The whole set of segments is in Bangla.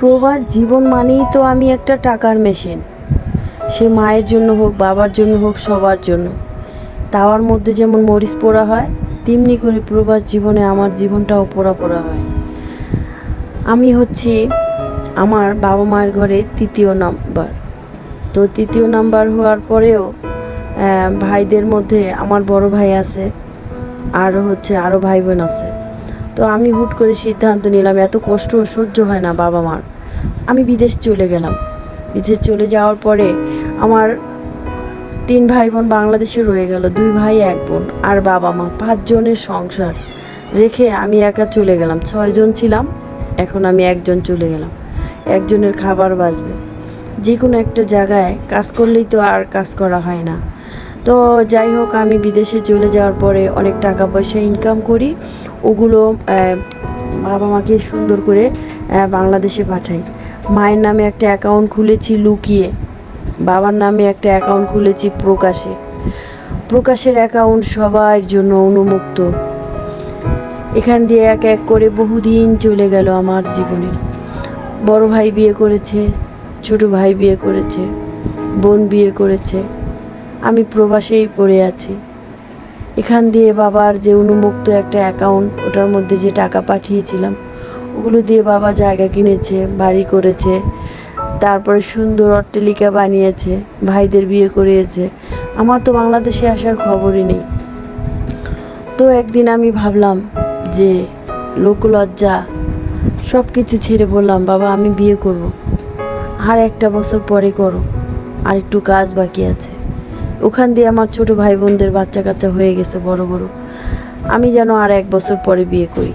প্রবাস জীবন মানেই তো আমি একটা টাকার মেশিন। সে মায়ের জন্য হোক, বাবার জন্য হোক, সবার জন্য। তাওয়ার মধ্যে যেমন মরিচ পোড়া হয়, তেমনি করে প্রবাস জীবনে আমার জীবনটাও পোড়া পোড়া হয়। আমি হচ্ছি আমার বাবা মায়ের ঘরে তৃতীয় নাম্বার। তো তৃতীয় নাম্বার হওয়ার পরেও ভাইদের মধ্যে আমার বড় ভাই আছে, আর হচ্ছে আরও ভাই বোন আছে। তো আমি হুট করে সিদ্ধান্ত নিলাম, এত কষ্ট সহ্য হয় না বাবা মার। আমি বিদেশ চলে গেলাম। বিদেশ চলে যাওয়ার পরে আমার তিন ভাই বোন বাংলাদেশে রয়ে গেল, দুই ভাই, এক বোন আর বাবা মা, পাঁচজনের সংসার রেখে আমি একা চলে গেলাম। ছয়জন ছিলাম, এখন আমি একজন চলে গেলাম। একজনের খাবার বাঁচবে। যে কোনো একটা জায়গায় কাজ করলেই তো আর কাজ করা হয় না। তো যাই হোক, আমি বিদেশে চলে যাওয়ার পরে অনেক টাকা পয়সা ইনকাম করি। ওগুলো বাবা মাকে সুন্দর করে বাংলাদেশে পাঠাই। মায়ের নামে একটা অ্যাকাউন্ট খুলেছি লুকিয়ে। বাবার নামে একটা অ্যাকাউন্ট খুলেছি প্রকাশে। প্রকাশের অ্যাকাউন্ট সবার জন্য উন্মুক্ত এখান দিয়ে এক এক করে বহুদিন চলে গেল আমার জীবনে। বড় ভাই বিয়ে করেছে, ছোট ভাই বিয়ে করেছে, বোন বিয়ে করেছে। আমি প্রবাসেই পড়ে আছি। এখান দিয়ে বাবার যে উন্মুক্ত একটা অ্যাকাউন্ট ওটার মধ্যে যে টাকা পাঠিয়েছিলাম, ওগুলো দিয়ে বাবা জায়গা কিনেছে, বাড়ি করেছে, তারপরে সুন্দর অট্টালিকা বানিয়েছে, ভাইদের বিয়ে করিয়েছে। আমার তো বাংলাদেশে আসার খবরই নেই। তো একদিন আমি ভাবলাম যে লোকলজ্জা সব কিছু ছেড়ে বললাম, বাবা, আমি বিয়ে করব। আর একটা বছর পরে করো। আর একটু কাজ বাকি আছে। ওখান দিয়ে আমার ছোট ভাই বোনদের বাচ্চা কাচ্চা হয়ে গেছে বড় বড়। আমি যেন আর এক বছর পরে বিয়ে করি।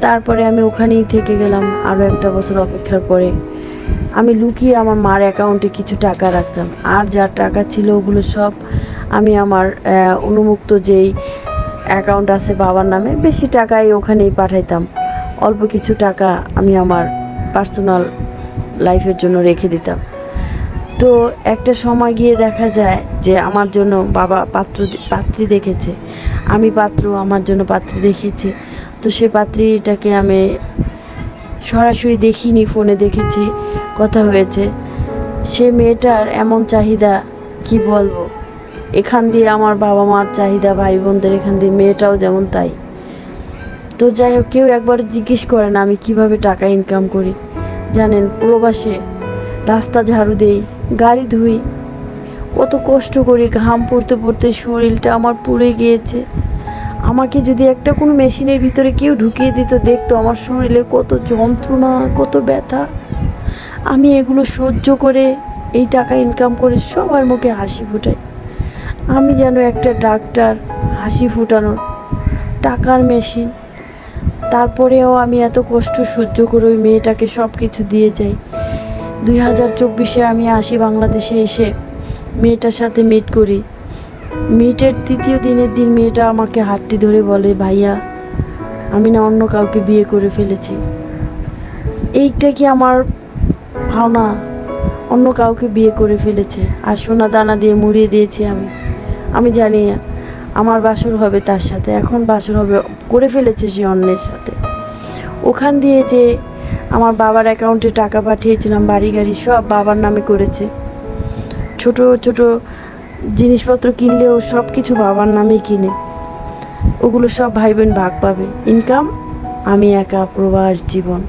তারপরে আমি ওখানেই থেকে গেলাম আরও একটা বছর অপেক্ষার পরে। আমি লুকিয়ে আমার মার অ্যাকাউন্টে কিছু টাকা রাখতাম। আর যা টাকা ছিল ওগুলো সব আমি আমার আহ, উন্মুক্ত যেই অ্যাকাউন্ট আছে বাবার নামে বেশি টাকাই ওখানেই পাঠাইতাম। অল্প কিছু টাকা আমি আমার পার্সোনাল লাইফের জন্য রেখে দিতাম। তো একটা সময় গিয়ে দেখা যায় যে আমার জন্য বাবা পাত্র পাত্রী দেখেছে। আমি পাত্র, আমার জন্য পাত্রী দেখেছে। তো সে পাত্রীটাকে আমি সরাসরি দেখিনি, ফোনে দেখেছি, কথা হয়েছে। সে মেয়েটার এমন চাহিদা কি বলব? এখান দিয়ে আমার বাবা মার চাহিদা ভাই বোনদের এখান দিয়ে, মেয়েটাও যেমন তাই। তো যাই হোক, কেউ একবার জিজ্ঞেস করে না আমি কীভাবে টাকা ইনকাম করি। জানেন, প্রবাসে রাস্তা ঝাড়ু দেই গাড়ি ধুই। কত কষ্ট করি ঘাম পড়তে পড়তে শরীরটা আমার পুড়ে গিয়েছে। আমাকে যদি একটা কোনো মেশিনের ভিতরে কেউ ঢুকিয়ে দিত, দেখতো আমার শরীরে কত যন্ত্রণা, কত ব্যথা। আমি এগুলো সহ্য করে এই টাকা ইনকাম করে সবার মুখে হাসি ফুটাই। আমি যেন একটা ডাক্তার, হাসি ফুটানোর টাকার মেশিন। তারপরেও আমি এত কষ্ট সহ্য করে ওই মেয়েটাকে সব কিছু দিয়ে যাই। দুই হাজার চব্বিশে আমি আসি বাংলাদেশে এসে মেয়েটার সাথে মিট করি। মিটের তৃতীয় দিনের দিন মেয়েটা আমাকে হাতটি ধরে বলে, ভাইয়া, আমি না অন্য কাউকে বিয়ে করে ফেলেছি। এইটা কি আমার ভাওনা? অন্য কাউকে বিয়ে করে ফেলেছে। আর সোনা দানা দিয়ে মুড়িয়ে দিয়েছি আমি। আমি জানি আমার বাসর হবে তার সাথে। এখন বাসর হবে, করে ফেলেছে সে অন্যের সাথে। ওখান দিয়ে যে আমার বাবার অ্যাকাউন্টে টাকা পাঠিয়েছিলাম, বাড়ি গাড়ি সব বাবার নামে করেছে। ছোট ছোট জিনিসপত্র কিনলেও সব কিছু বাবার নামেই কিনে। ওগুলো সব ভাই বোন ভাগ পাবে। ইনকাম আমি একা প্রবাস জীবন।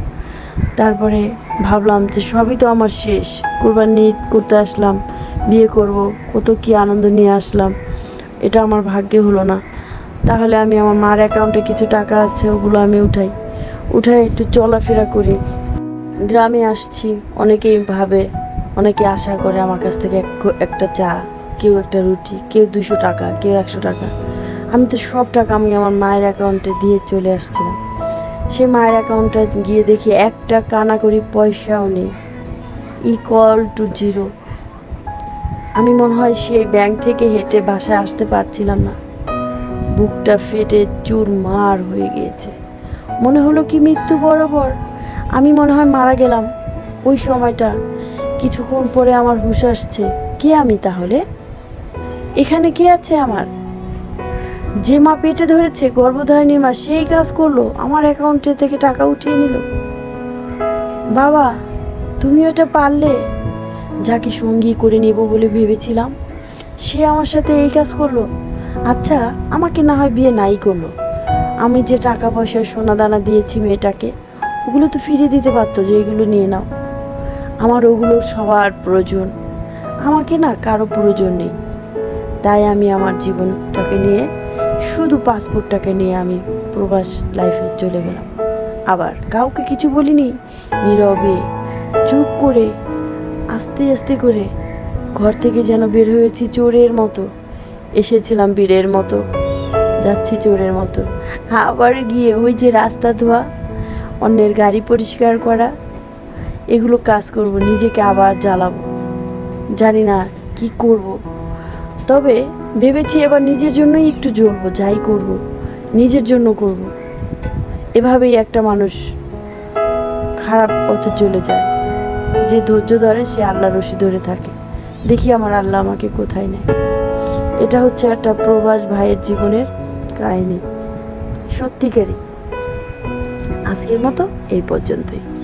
তারপরে ভাবলাম যে সবই তো আমার শেষ। কোরবানি করতে আসলাম, বিয়ে করব, কত কি আনন্দ নিয়ে আসলাম। এটা আমার ভাগ্যে হলো না। তাহলে আমি আমার মার অ্যাকাউন্টে কিছু টাকা আছে, ওগুলো আমি উঠাই। উঠাই একটু চলাফেরা করি। গ্রামে আসছি, অনেকেই ভাবে, অনেকে আশা করে আমার কাছ থেকে এক- একটা চা, কেউ একটা রুটি, কেউ দুশো টাকা, কেউ একশো টাকা। আমি তো সব টাকা আমি আমার মায়ের অ্যাকাউন্টে দিয়ে চলে আসছিলাম। সে মায়ের অ্যাকাউন্টে গিয়ে দেখি একটা কানা করি পয়সাও নেই। ইকুয়াল টু জিরো আমি মনে হয় সেই ব্যাংক থেকে হেঁটে বাসায় আসতে পারছিলাম না। বুকটা ফেটে চুরমার হয়ে গিয়েছে। মনে হলো কি মৃত্যু বরাবর। আমি মনে হয় মারা গেলাম। ওই সময়টা, কিছুক্ষণ পরে আমার হুশ আসছে। কে আমি তাহলে? এখানে কে আছে আমার? যে মা পেটে ধরেছে গর্ভধারিণী মা, সেই কাজ করল, আমার অ্যাকাউন্টে থেকে টাকা উঠিয়ে নিল। বাবা, তুমি ওটা পারলে? যাকে সঙ্গী করে নেব বলে ভেবেছিলাম, সে আমার সাথে এই কাজ করল। আচ্ছা আমাকে না হয় বিয়ে নাই করল। আমি যে টাকা পয়সা সোনা দানা দিয়েছি মেয়েটাকে, ওগুলো তো ফিরিয়ে দিতে পারতো যে এগুলো নিয়ে নাও। আমার ওগুলো সবার প্রয়োজন। আমাকে না কারও প্রয়োজন নেই। তাই আমি আমার জীবনটাকে নিয়ে, শুধু পাসপোর্টটাকে নিয়ে আমি প্রবাস লাইফে চলে গেলাম। আবার কাউকে কিছু বলিনি। নীরবে, চুপ করে, আস্তে আস্তে করে ঘর থেকে যেন বের হয়েছি চোরের মতো। এসেছিলাম বীরের মতো। যাচ্ছি চোরের মতো। আবার গিয়ে ওই যে রাস্তা ধোয়া, অন্যের গাড়ি পরিষ্কার করা, এগুলো কাজ করব, নিজেকে আবার জ্বালাবো। জানি না কি করব। তবে ভেবেছি এবার নিজের জন্যই একটু জ্বলবো, যাই করব, নিজের জন্য করব। এভাবেই একটা মানুষ খারাপ পথে চলে যায়। যে ধৈর্য ধরে, সে আল্লাহ রশি ধরে থাকে। দেখি আমার আল্লাহ আমাকে কোথায় নেয়। এটা হচ্ছে একটা প্রবাস ভাইয়ের জীবনের কাহিনী সত্যিকারই। আজকের মতো এই পর্যন্তই।